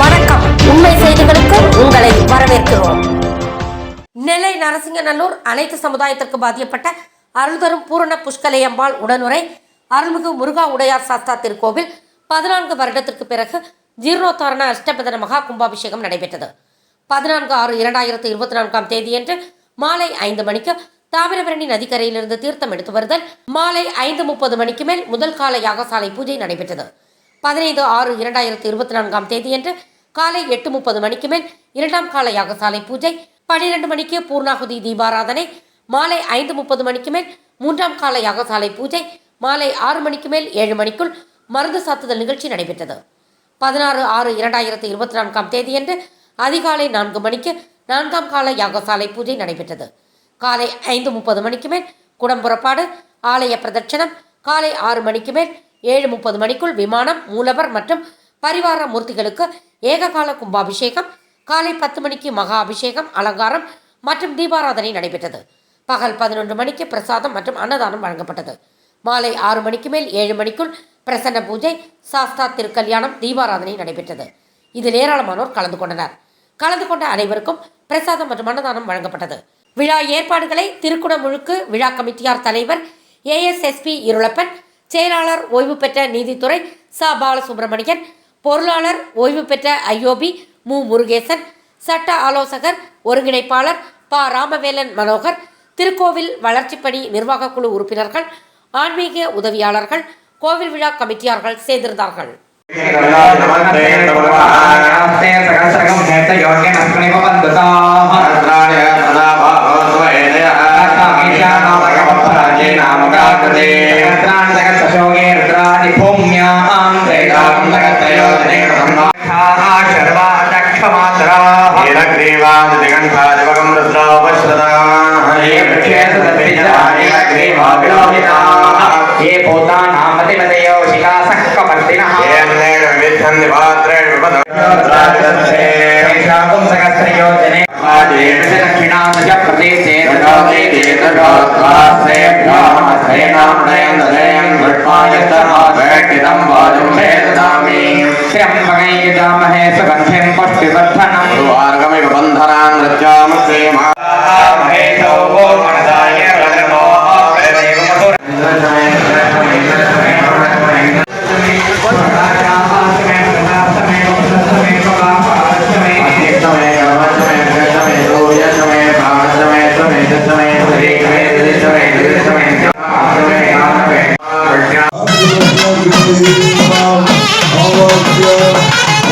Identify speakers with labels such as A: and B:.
A: வணக்கம். உண்மை செய்திகளுக்கு உங்களை வரவேற்கிறோம். நெல்லை நரசிங்கநல்லூர் அனைத்து சமுதாயத்திற்கு பாதிக்கப்பட்ட அருள்தரும் பூரண புஷ்கலையம்பாள் உடனுரை அருள்மிகு முருகா உடையார் சாஸ்தா திருக்கோவில் பதினான்கு வருடத்திற்கு பிறகு ஜீர்ணோத்தாரண அஷ்டபதன மகா கும்பாபிஷேகம் நடைபெற்றது. பதினான்கு ஆறு இரண்டாயிரத்து இருபத்தி நான்காம் தேதியன்று மாலை ஐந்து மணிக்கு தாமிரபரணி நதிக்கரையிலிருந்து தீர்த்தம் எடுத்து வருதல். மாலை ஐந்து முப்பது மணிக்கு மேல் முதல் கால யாகசாலை பூஜை நடைபெற்றது. பதினைந்து ஆறு இரண்டாயிரத்து இருபத்தி நான்காம் தேதியன்று காலை எட்டு முப்பது மணிக்கு மேல் இரண்டாம் கால யாகசாலை பூஜை பனிரெண்டு மணிக்கு பூர்ணாகுதி தீபாராதனை மாலை ஐந்து முப்பது மணிக்கு மேல் மூன்றாம் கால யாகசாலை பூஜை மாலை ஆறு மணிக்கு மேல் ஏழு மணிக்குள் மருந்து சாத்துதல் நிகழ்ச்சி நடைபெற்றது. பதினாறு ஆறு இரண்டாயிரத்து இருபத்தி நான்காம் தேதியன்று அதிகாலை நான்கு மணிக்கு நான்காம் கால யாகசாலை பூஜை நடைபெற்றது. காலை ஐந்து முப்பது மணிக்கு மேல் குடம்புறப்பாடு ஆலய பிரதட்சணம் காலை ஆறு மணிக்கு மேல் ஏழு முப்பது மணிக்குள் விமானம் மூலவர் மற்றும் பரிவார மூர்த்திகளுக்கு ஏககால கும்பாபிஷேகம் காலை பத்து மணிக்கு மகா அபிஷேகம் அலங்காரம் மற்றும் தீபாராதனை நடைபெற்றது. பகல் பதினொன்று மணிக்கு பிரசாதம் மற்றும் அன்னதானம் வழங்கப்பட்டது. மாலை ஆறு மணிக்கு மேல் ஏழு மணிக்குள் பிரசன்ன பூஜை சாஸ்தா திருக்கல்யாணம் தீபாராதனை நடைபெற்றது. இதில் ஏராளமானோர் கலந்து கொண்டனர். கலந்து கொண்ட அனைவருக்கும் பிரசாதம் மற்றும் அன்னதானம் வழங்கப்பட்டது. விழா ஏற்பாடுகளை திருக்குடமுழுக்கு விழா கமிட்டியார் தலைவர் ஏஎஸ்எஸ்பி இருளப்பன் செயலாளர் ஓய்வு பெற்ற நீதித்துறை ச. பாலசுப்ரமணியன் பொருளாளர் ஓய்வு பெற்ற ஐயோபி மு. முருகேசன் சட்ட ஆலோசகர் ஒருங்கிணைப்பாளர் ப. ராமவேலன் மனோகர் திருக்கோவில் வளர்ச்சிப்பணி நிர்வாகக் குழு உறுப்பினர்கள் ஆன்மீக உதவியாளர்கள் கோவில் விழா கமிட்டியார்கள் சேர்ந்திருந்தார்கள்.
B: रुद्रादि भूम्यां त्रैकां जगत्त्रयोजनेन शर्वादक्षमात्राः ये ये भूतानामतिमतयो शिखासः कपर्दिनः तेषां सहस्रयोजने दक्षिणामज प्रदेशे त्र्यम्बकै त्रयम्बकैकदामहे सुगन्धिं पुष्टिवर्धनम्।
C: दुवार्गमिव बन्धनान् नृत्यामुक्ते मा